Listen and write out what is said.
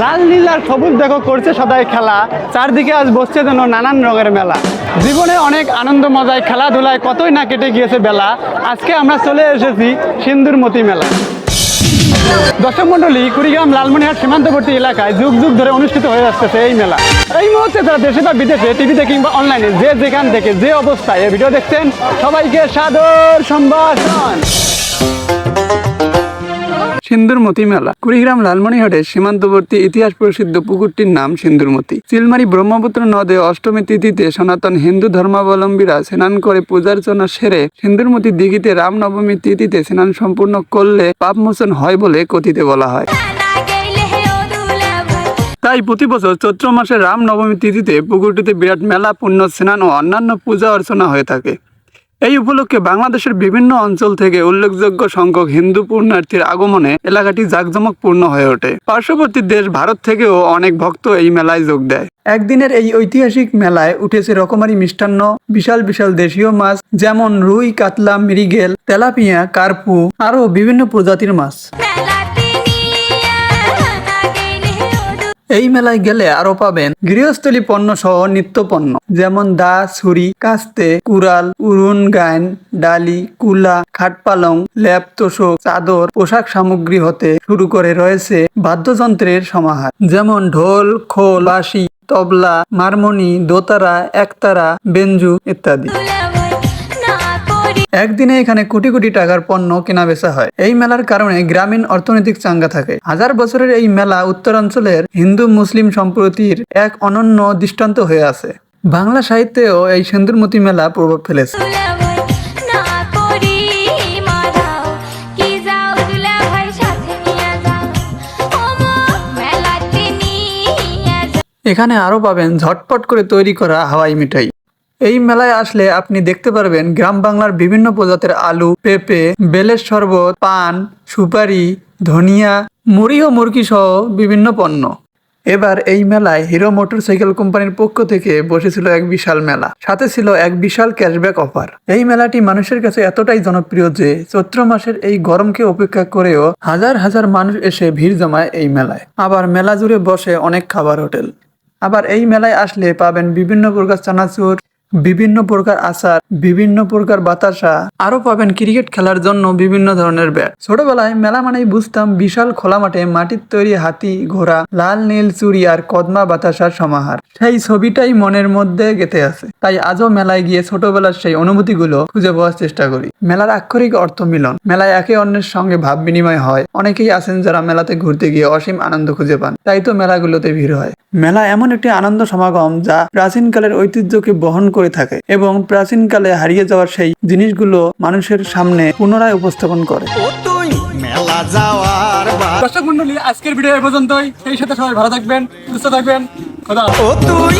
লাল নীল আর সবুজ দেখো করছে সদাই খেলা। চারদিকে আজ বসছে যেন নানান রঙের মেলা। জীবনে অনেক আনন্দ, মজায় খেলাধুলায় কতই না কেটে গিয়েছে বেলা। আজকে আমরা চলে এসেছি সিন্দুরমতি মেলা দর্শক মন্ডলী কুড়িগ্রাম লালমনিহাট সীমান্তবর্তী এলাকায় যুগ যুগ ধরে অনুষ্ঠিত হয়ে আসতেছে এই মেলা। এই মুহূর্তে যারা দেশে বা বিদেশে, টিভিতে কিংবা অনলাইনে যে যেখান থেকে যে অবস্থায় এই ভিডিও দেখছেন, সবাইকে সাদর সম্ভাষণ। সিন্দুরমতি মেলা। কুড়িগ্রাম লালমনিহাটের সীমান্তবর্তী ইতিহাস প্রসিদ্ধ পুকুরটির নাম সিন্দুরমতি চিলমারি ব্রহ্মপুত্র নদে অষ্টমী তিথিতে সনাতন হিন্দু ধর্মাবলম্বীরা স্নান করে পূজার্চনা সেরে সিন্দুরমতি দিঘিতে রামনবমী তিথিতে স্নান সম্পূর্ণ করলে পাপমোচন হয় বলে কথিত বলা হয়। তাই প্রতি বছর চৈত্র মাসে রাম নবমী তিথিতে পুকুরটিতে বিরাট মেলা, পুণ্য স্নান ও অন্যান্য পূজা অর্চনা হয়ে থাকে। এই উপলক্ষে বাংলাদেশের বিভিন্ন অঞ্চল থেকে উল্লেখযোগ্য সংখ্যক হিন্দু পুণ্যার্থীর আগমনে এলাকাটি জাঁকজমকপূর্ণ হয়ে ওঠে। পার্শ্ববর্তী দেশ ভারত থেকেও অনেক ভক্ত এই মেলায় যোগ দেয়। একদিনের এই ঐতিহাসিক মেলায় উঠেছে রকমারি মিষ্টান্ন, বিশাল বিশাল দেশীয় মাছ, যেমন রুই, কাতলা, মৃগেল, তেলাপিয়া, কার্পু, আরও বিভিন্ন প্রজাতির মাছ। এই মেলায় গেলে আরও পাবেন গৃহস্থলী পণ্য সহ নিত্য পণ্য, যেমন দা ছুরি, কাস্তে, কুড়াল উরুন গাইন, ডালি, কুলা খাটপালং ল্যাপ তোষক, চাদর, পোশাক সামগ্রী হতে শুরু করে রয়েছে বাদ্যযন্ত্রের সমাহার। যেমন ঢোল, খোল, বাঁশি, তবলা মারমনি দোতারা, একতারা, বেঞ্জু ইত্যাদি। একদিনে এখানে কোটি কোটি টাকার পণ্য কেনা বেচা হয়। এই মেলার কারণে গ্রামীণ অর্থনৈতিক চাঙ্গা থাকে। হাজার বছরের এই মেলা উত্তরাঞ্চলের হিন্দু মুসলিম সম্প্রতির এক অনন্য দৃষ্টান্ত হয়ে আছে। বাংলা সাহিত্যেও এই সিন্দুরমতি মেলা প্রভাব ফেলেছে। এখানে আরও পাবেন ঝটপট করে তৈরি করা হাওয়াই মিঠাই। এই মেলায় আসলে আপনি দেখতে পারবেন গ্রাম বাংলার বিভিন্ন প্রজাতির আলু, পেঁপে, বেলের শরবত, পান, সুপারি, ধনিয়া, মুড়ি ও মুরগি সহ বিভিন্ন পণ্য। এবার এই মেলায় হিরো মোটরসাইকেল কোম্পানির পক্ষ থেকে বসেছিল এক বিশাল মেলা। সাথে ছিল এক বিশাল ক্যাশব্যাক অফার। এই মেলাটি মানুষের কাছে এতটাই জনপ্রিয় যে চৈত্র মাসের এই গরমকে উপেক্ষা করেও হাজার হাজার মানুষ এসে ভিড় জমায় এই মেলায়। আবার মেলা জুড়ে বসে অনেক খাবার হোটেল। আবার এই মেলায় আসলে পাবেন বিভিন্ন প্রকার চানাচুর বিভিন্ন প্রকার আচার, বিভিন্ন প্রকার বাতাসা আরও পাবেন ক্রিকেট খেলার জন্য বিভিন্ন ধরনের ব্যাট। ছোটবেলায় মেলা মানেই বুঝতাম বিশাল খোলা মাঠে মাটির তৈরি হাতি, ঘোড়া, লাল নীল চুরি আর কদমা বাতাসার সমাহার। সেই ছবিটাই মনের মধ্যে গেঁথে আছে। তাই আজও মেলায় গিয়ে ছোটবেলার সেই অনুভূতিগুলো খুঁজে পাওয়ার চেষ্টা করি। মেলার আক্ষরিক অর্থ মিলন। মেলায় একে অন্যের সঙ্গে ভাব বিনিময় হয়। অনেকেই আছেন যারা মেলাতে ঘুরতে গিয়ে অসীম আনন্দ খুঁজে পান। তাই তো মেলাগুলোতে ভিড় হয়। মেলা এমন একটি আনন্দ সমাগম যা প্রাচীনকালের ঐতিহ্যকে বহন করে থাকে এবং প্রাচীনকালে হারিয়ে যাওয়ার সেই জিনিসগুলো মানুষের সামনে পুনরায় উপস্থাপন করে। মেলা দর্শক মন্ডলী আজকের ভিডিও এ পর্যন্তই। সেই সাথে সবাই ভালো থাকবেন, সুস্থ থাকবেন। তুই